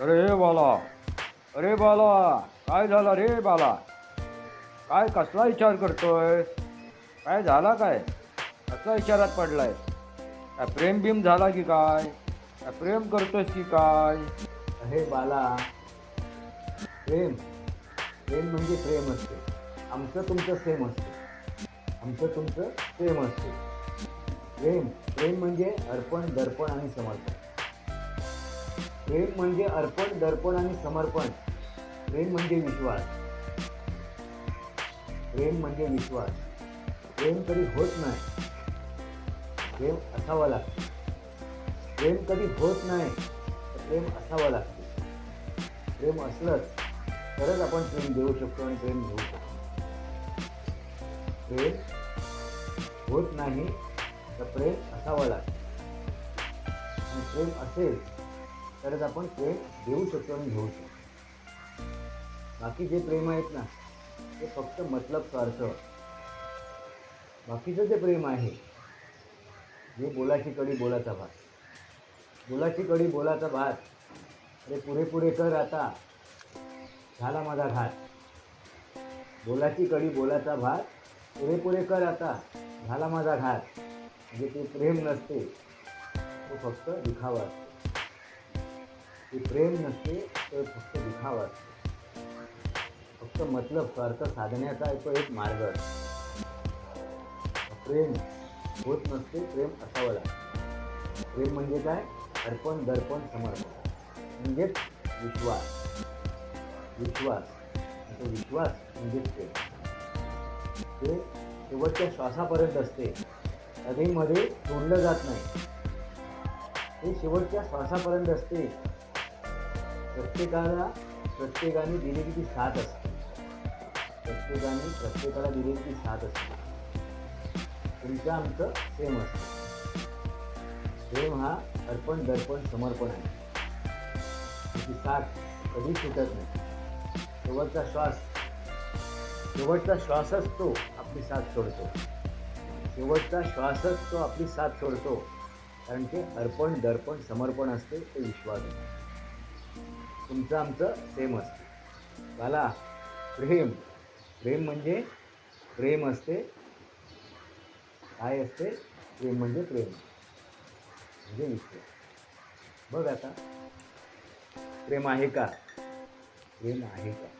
अरे बाला अरे बाला काय झालं रे बाला? काय कसला विचार करतोय? काय झाला काय? कसला विचारात पडलाय? काय प्रेम बिम झाला की काय? काय प्रेम करतोस की काय? अरे बाला प्रेम? प्रेम म्हणजे प्रेम असते. आमचं तुमचं सेम असते. आमचं तुमचं सेम असते. प्रेम प्रेम म्हणजे अर्पण दर्पण आणि समर्पण. प्रेम म्हणजे अर्पण दर्पण आणि समर्पण. प्रेम म्हणजे विश्वास. प्रेम म्हणजे विश्वास. प्रेम कधी होत नाही. प्रेम असावं लागतं. प्रेम कधी होत नाही तर प्रेम असावं लागते. प्रेम असलंच तरच आपण प्रेम देऊ शकतो आणि प्रेम घेऊ शकतो. प्रेम होत नाही तर प्रेम असावं लागतं आणि प्रेम असेल तरच आपण प्रेम देऊ शकतो आणि घेऊ शकतो. बाकी जे प्रेम आहेत ना ते फक्त मतलब अर्थ बाकीचं जे प्रेम आहे जे बोलाची कडी बोलाचा भात. बोलाची कडी बोलाचा भात. अरे पुरे पुरे कर आता. झाला माझा घात बोलाची कडी बोलाचा भात पुढे पुढे कर आता. झाला माझा घात म्हणजे ते प्रेम नसते. तो फक्त दिखावा असतो. ते प्रेम नसते तर फक्त दिखावा असतो. फक्त मतलब स्वार्थ साधण्याचा तो एक मार्ग असतो. प्रेम होत नसते प्रेम असावं लागतं. प्रेम म्हणजे काय? अर्पण दर्पण समर्पण. म्हणजेच विश्वास. विश्वास. आणि तो विश्वास म्हणजेच प्रेम ते शेवटच्या श्वासापर्यंत असते. कधीमध्ये तोडलं जात नाही. ते शेवटच्या श्वासापर्यंत असते. प्रत्येकाला प्रत्येकाने दिलेली ती साथ असते. प्रत्येकाने प्रत्येकाला दिलेली ती साथ असते. तुमचं आमचं सेम असतं. प्रेम हा अर्पण दर्पण समर्पण आहे. त्याची साथ कधीच सुटत नाही. शेवटचा श्वास. शेवटचा श्वासच तो आपली साथ सोडतो. शेवटचा श्वासच तो आपली साथ सोडतो. कारण ते अर्पण दर्पण समर्पण असते ते विश्वास तुमचं आमचं सेम असते. मला प्रेम. प्रेम म्हणजे प्रेम असते. काय असते? प्रेम म्हणजे प्रेम. म्हणजे विश्वास. बघ आता. प्रेम आहे का? प्रेम आहे का